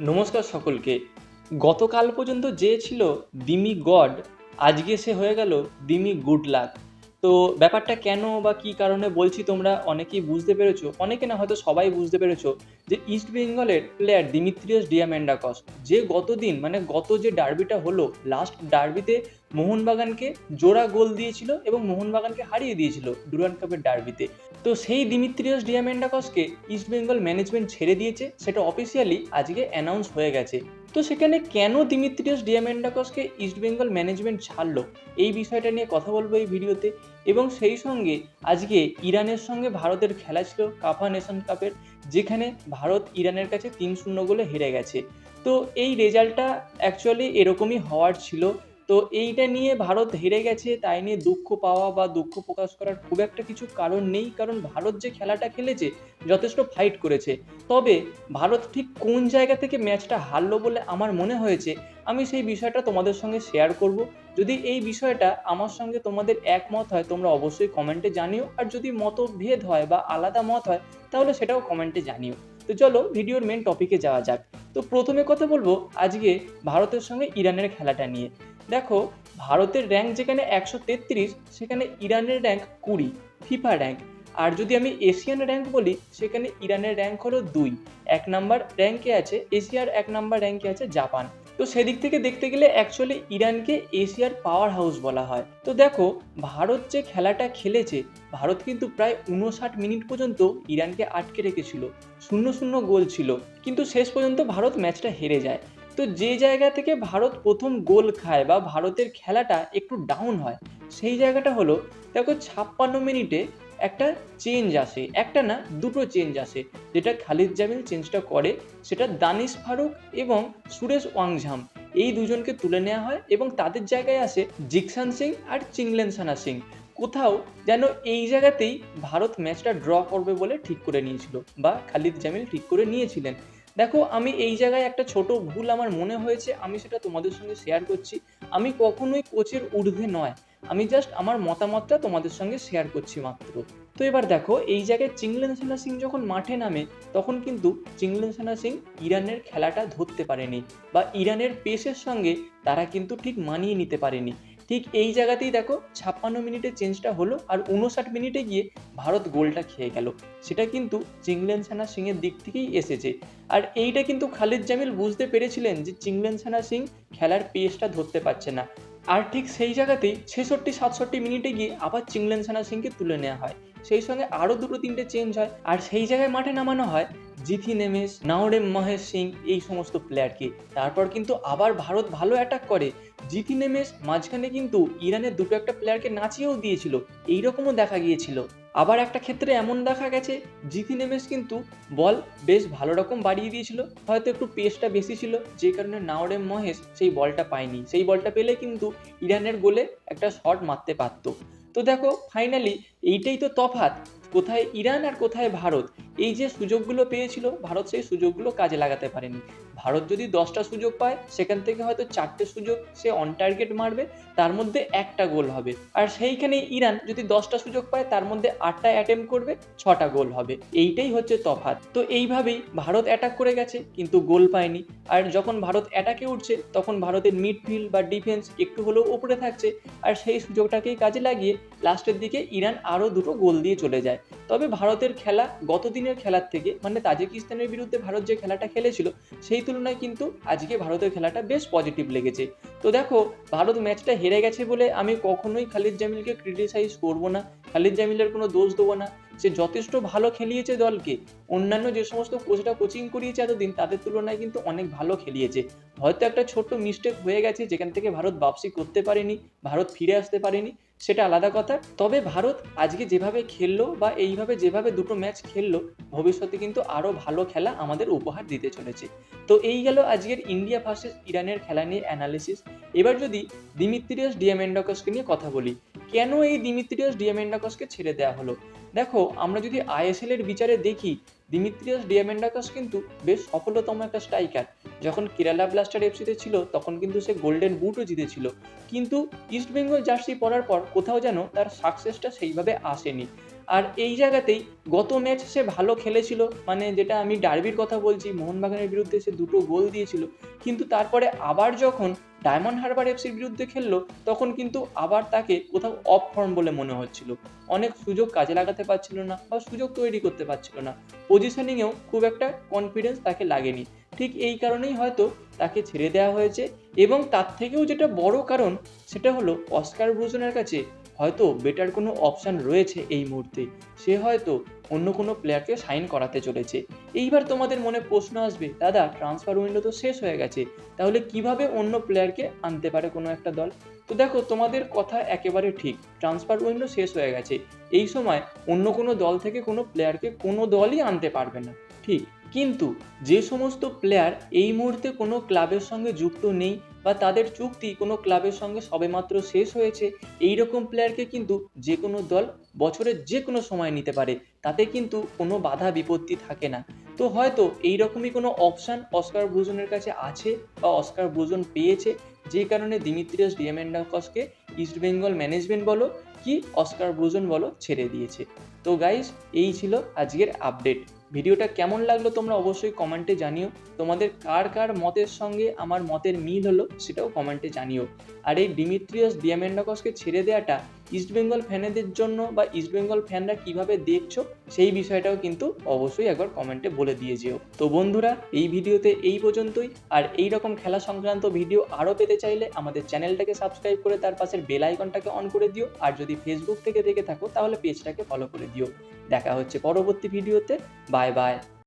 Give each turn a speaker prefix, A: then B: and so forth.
A: নমস্কার সকলকে। গতকাল পর্যন্ত যে ছিল দিমি গড, আজকে সে হয়ে গেল দিমি গুড লাক। তো ব্যাপারটা কেন বা কী কারণে বলছি তোমরা অনেকেই বুঝতে পেরেছ, অনেকে না হয়তো সবাই বুঝতে পেরেছ যে ইস্ট বেঙ্গলের প্লেয়ার দিমিত্রিয়াস ডিয়ামেন্ডাকস যে গতদিন মানে গত যে ডার্বিটা হলো লাস্ট ডার্বিতে মোহনবাগানকে জোড়া গোল দিয়েছিল এবং মোহনবাগানকে হারিয়ে দিয়েছিল ডুরান কাপের ডার্বিতে তো সেই দিমিত্রিয়াস ডিয়ামেন্ডাকসকে ইস্ট বেঙ্গল ম্যানেজমেন্ট ছেড়ে দিয়েছে, সেটা অফিসিয়ালি আজকে অ্যানাউন্স হয়ে গেছে। তো সেখানে কেন দিমিত্রিয়াস ডিয়ামেন্ডাকসকে ইস্ট বেঙ্গল ম্যানেজমেন্ট ছাড়লো? এই বিষয়টা নিয়ে কথা বলব এই ভিডিওতে। এবং সেই সঙ্গে আজকে ইরানের সঙ্গে ভারতের খেলা ছিল কাফা নেশন কাপের, যেখানে ভারত ইরানের কাছে তিন শূন্য গোলে হেরে গেছে। তো এই রেজাল্টটা অ্যাকচুয়ালি এরকমই হওয়ার ছিল। তো এইটা নিয়ে ভারত হেরে গেছে, তাই নিয়ে দুঃখ পাওয়া বা দুঃখ প্রকাশ করার খুব একটা কিছু কারণ নেই, কারণ ভারত যে খেলাটা খেলেছে যথেষ্ট ফাইট করেছে। তবে ভারত ঠিক কোন জায়গা থেকে ম্যাচটা হারলো বলে আমার মনে হয়েছে, আমি সেই বিষয়টা তোমাদের সঙ্গে শেয়ার করব। যদি এই বিষয়টা আমার সঙ্গে তোমাদের একমত হয়, তোমরা অবশ্যই কমেন্টে জানিও। আর যদি মতভেদ হয় বা আলাদা মত হয়, তাহলে সেটাও কমেন্টে জানিও। তো চলো ভিডিওর মেন টপিকে যাওয়া যাক। তো প্রথমে কথা বলব আজকে ভারতের সঙ্গে ইরানের খেলাটা নিয়ে। দেখো, ভারতের র্যাঙ্ক যেখানে একশো তেত্রিশ, সেখানে ইরানের র্যাঙ্ক কুড়ি ফিফা র্যাঙ্ক আর যদি আমি এশিয়ান র্যাঙ্ক বলি, সেখানে ইরানের র্যাঙ্ক হলো দুই। এক নাম্বার র্যাঙ্কে আছে এশিয়ার এক নাম্বার র্যাঙ্কে আছে জাপান তো সেদিক থেকে দেখতে গেলে অ্যাকচুয়ালি ইরানকে এশিয়ার পাওয়ার হাউস বলা হয়। তো দেখো, ভারত যে খেলাটা খেলেছে, ভারত কিন্তু প্রায় উনষাট মিনিট পর্যন্ত ইরানকে আটকে রেখেছিল। শূন্য শূন্য গোল ছিল। কিন্তু শেষ পর্যন্ত ভারত ম্যাচটা হেরে যায়। তো যে জায়গা থেকে ভারত প্রথম গোল খায় বা ভারতের খেলাটা একটু ডাউন হয়, সেই জায়গাটা হলো, দেখো ছাপ্পান্ন মিনিটে একটা চেঞ্জ আসে, একটা না, দুটো চেঞ্জ আসে। যেটা খালিদ জামিল চেঞ্জটা করে, সেটা দানিশ ফারুক এবং সুরেশ ওয়াংঝাম। এই দুজনকে তুলে নেওয়া হয় এবং তাদের জায়গায় আসে জিকসান সিং আর চিংলেন সানা সিং। কোথাও যেন এই জায়গাতেই ভারত ম্যাচটা ড্র করবে বলে ঠিক করে নিয়েছিল বা খালিদ জামিল ঠিক করে নিয়েছিলেন। দেখো, আমি এই জায়গায় একটা ছোট ভুল আমার মনে হয়েছে, আমি সেটা তোমাদের সঙ্গে শেয়ার করছি। আমি কখনোই কোচের ঊর্ধ্বে নয়, আমি জাস্ট আমার মতামতটা তোমাদের সঙ্গে শেয়ার করছি মাত্র। তো এবার দেখো, এই জায়গায় চিংলেন সেনা সিং যখন মাঠে নামে, তখন কিন্তু চিংলেন সেনা সিং ইরানের খেলাটা ধরতে পারেনি, বা ইরানের পেসের সঙ্গে তারা কিন্তু ঠিক মানিয়ে নিতে পারেনি। ঠিক এই জায়গাতেই দেখো ছাপ্পান্ন মিনিটে চেঞ্জটা হলো আর উনষাট মিনিটে গিয়ে ভারত গোলটা খেয়ে গেল। সেটা কিন্তু চিংলেন সানা সিংয়ের দিক থেকেই এসেছে। আর এইটা কিন্তু খালিদ জামিল বুঝতে পেরেছিলেন যে চিংলেন সানা সিং খেলার পেসটা ধরতে পারছে না। আর ঠিক সেই জায়গাতেই ছেষট্টি, সাতষট্টি মিনিটে গিয়ে আবার চিংলেন সানা সিংকে তুলে নেওয়া হয়। সেই সঙ্গে আরও দুটো তিনটে চেঞ্জ হয়। আর সেই জায়গায় মাঠে নামানো হয় জিথি নেমেস নাওরেম মহেশ সিং, এই সমস্ত প্লেয়ারকে তারপর কিন্তু আবার ভারত ভালো অ্যাটাক করে। জিথি নেমেস, মাঝখানে কিন্তু ইরানের দুটো একটা প্লেয়ারকে নাচিয়েও দিয়েছিল। এইরকমও দেখা গিয়েছিল। আবার একটা ক্ষেত্রে এমন দেখা গেছে জিথি নেমেস কিন্তু বল বেশ ভালো রকম বাড়িয়ে দিয়েছিল। হয়তো একটু পেসটা বেশি ছিল, যে কারণে নাওরেম মহেশ সেই বলটা পায়নি। সেই বলটা পেলে কিন্তু ইরানের গোলে একটা শট মারতে পারতো। তো দেখো ফাইনালি এইটাই তো তফাৎ। কোথায় ইরান আর কোথায় ভারত? এই যে সুযোগগুলো পেয়েছিল, ভারত সেই সুযোগগুলো কাজে লাগাতে পারেনি। ভারত যদি দশটা সুযোগ পায়, সেখান থেকে হয়তো চারটে সুযোগ সে অন টার্গেট মারবে, তার মধ্যে একটা গোল হবে। আর সেইখানে ইরান যদি দশটা সুযোগ পায়, তার মধ্যে আটটা অ্যাটেম্প করবে, ছটা গোল হবে। এইটাই হচ্ছে তফাৎ। তো এইভাবেই ভারত অ্যাটাক করে গেছে, কিন্তু গোল পায়নি। আর যখন ভারত অ্যাটাকে উঠছে, তখন ভারতের মিডফিল্ড বা ডিফেন্স একটু হলেও উপরে থাকছে। আর সেই সুযোগটাকেই কাজে লাগিয়ে লাস্টের দিকে ইরান আরও দুটো গোল দিয়ে চলে যায়। তবে ভারতের খেলা গত দিনের খেলার থেকে মানে তাজিকিস্তানের বিরুদ্ধে ভারত যে খেলাটা খেলেছিল, সেই তুলনায় কিন্তু আজকে ভারতের খেলাটা বেশ পজিটিভ লেগেছে। তো দেখো, ভারত ম্যাচটা হেরে গেছে বলে আমি কখনোই খালিদ জামিলকে ক্রিটিসাইজ করব না, খালিদ জামিলের কোনো দোষ দেবো না। সে যথেষ্ট ভালো খেলিয়েছে দলকে, অন্যান্য যে সমস্ত কোচরা কোচিং করিয়েছে এতদিন, তাদের তুলনায় কিন্তু অনেক ভালো খেলিয়েছে। হয়তো একটা ছোট্ট মিস্টেক হয়ে গেছে, যেখান থেকে ভারত বাপসি করতে পারেনি, ভারত ফিরে আসতে পারেনি। সেটা আলাদা কথা। তবে ভারত আজকে যেভাবে খেললো বা এইভাবে যেভাবে দুটো ম্যাচ খেললো, ভবিষ্যতে কিন্তু আরও ভালো খেলা আমাদের উপহার দিতে চলেছে। তো এই গেল আজকের ইন্ডিয়া ভার্সেস ইরানের খেলা নিয়ে অ্যানালিসিস এবার যদি দিমিত্রিয়াস ডিয়ামেন্ডাকসকে নিয়ে কথা বলি, কেন এই দিমিত্রিয়াস ডিয়ামেন্ডাকসকে ছেড়ে দেওয়া হলো? দেখো, আমরা যদি আইএসএল এর বিচারে দেখি, দিমিত্রিয়াস ডিয়ামেন্ডাকস কিন্তু বেশ সফলতম একটা স্ট্রাইকার যখন কেরালা ব্লাস্টার এফসিতে ছিল, তখন কিন্তু সে গোল্ডেন বুটও জিতেছিল। কিন্তু ইস্টবেঙ্গল জার্সি পরার পর কোথাও যেন তার সাকসেসটা সেইভাবে আসেনি। আর এই জায়গাতেই গত ম্যাচ সে ভালো খেলেছিল মানে যেটা আমি ডার্বির কথা বলছি, মোহনবাগানের বিরুদ্ধে সে দুটো গোল দিয়েছিল, কিন্তু তারপরে আবার যখন ডায়মন্ড হারবার এফসির বিরুদ্ধে খেললো, তখন কিন্তু আবার তাকে কোথাও অফ ফর্ম বলে মনে হচ্ছিল। অনেক সুযোগ কাজে লাগাতে পারছিল না বা সুযোগ তৈরি করতে পারছিল না। পজিশনিংয়েও খুব একটা কনফিডেন্স তাকে লাগেনি। ঠিক এই কারণেই হয়তো তাকে ছেড়ে দেওয়া হয়েছে এবং তার থেকেও যেটা বড় কারণ, সেটা হলো অস্কার ব্রুজনের কাছে হয়তো বেটার কোনো অপশান রয়েছে এই মুহূর্তে। সে হয়তো অন্য কোনো প্লেয়ারকে সাইন করাতে চলেছে। এইবার তোমাদের মনে প্রশ্ন আসবে, দাদা ট্রান্সফার উইন্ডো তো শেষ হয়ে গেছে, তাহলে কীভাবে অন্য প্লেয়ারকে আনতে পারে কোনো একটা দল? তো দেখো, তোমাদের কথা একেবারে ঠিক ট্রান্সফার উইন্ডো শেষ হয়ে গেছে। এই সময় অন্য কোনো দল থেকে কোনো প্লেয়ারকে কোনো দলই আনতে পারবে না, ঠিক? কিন্তু যে সমস্ত প্লেয়ার এই মুহূর্তে কোনো ক্লাবের সঙ্গে যুক্ত নেই বা তাদের চুক্তি কোনো ক্লাবের সঙ্গে সবেমাত্র শেষ হয়েছে এই রকম প্লেয়ারকে কিন্তু যে কোনো দল বছরের যে কোনো সময় নিতে পারে, তাতে কিন্তু কোনো বাধা বিপত্তি থাকে না। তো হয়তো এই রকমই কোনো অপশান অস্কার ব্রুজনের কাছে আছে বা অস্কার ব্রুজন পেয়েছে, যে কারণে দিমিত্রিয়াস ডিএমএন্ডাকসকে ইস্টবেঙ্গল ম্যানেজমেন্ট বলো কি অস্কার ব্রুজন বলো ছেড়ে দিয়েছে। তো গাইস এই ছিল আজকের আপডেট ভিডিওটা কেমন লাগল তোমরা অবশ্যই কমেন্টে জানিও। তোমাদের কার কার মতের সঙ্গে আমার মতের মিল হলো সেটাও কমেন্টে জানিও। আর এই ডিমিত্রিয়াস ডিয়ামেন্ডাকসকে ছেড়ে দেওয়াটা ইস্টবেঙ্গল ফ্যানেদের জন্য বা ইস্টবেঙ্গল ফ্যানরা কীভাবে দেখছ, সেই বিষয়টাও কিন্তু অবশ্যই একবার কমেন্টে বলে দিয়ে যেও। তো বন্ধুরা, এই ভিডিওতে এই পর্যন্তই। আর এই রকম খেলা সংক্রান্ত ভিডিও আরও পেতে চাইলে আমাদের চ্যানেলটাকে সাবস্ক্রাইব করে তার পাশের বেল আইকনটাকে অন করে দিও। আর যদি ফেসবুক থেকে দেখে থাকো, তাহলে পেজটাকে ফলো করে দিও। দেখা হচ্ছে পরবর্তী ভিডিওতে। Bye bye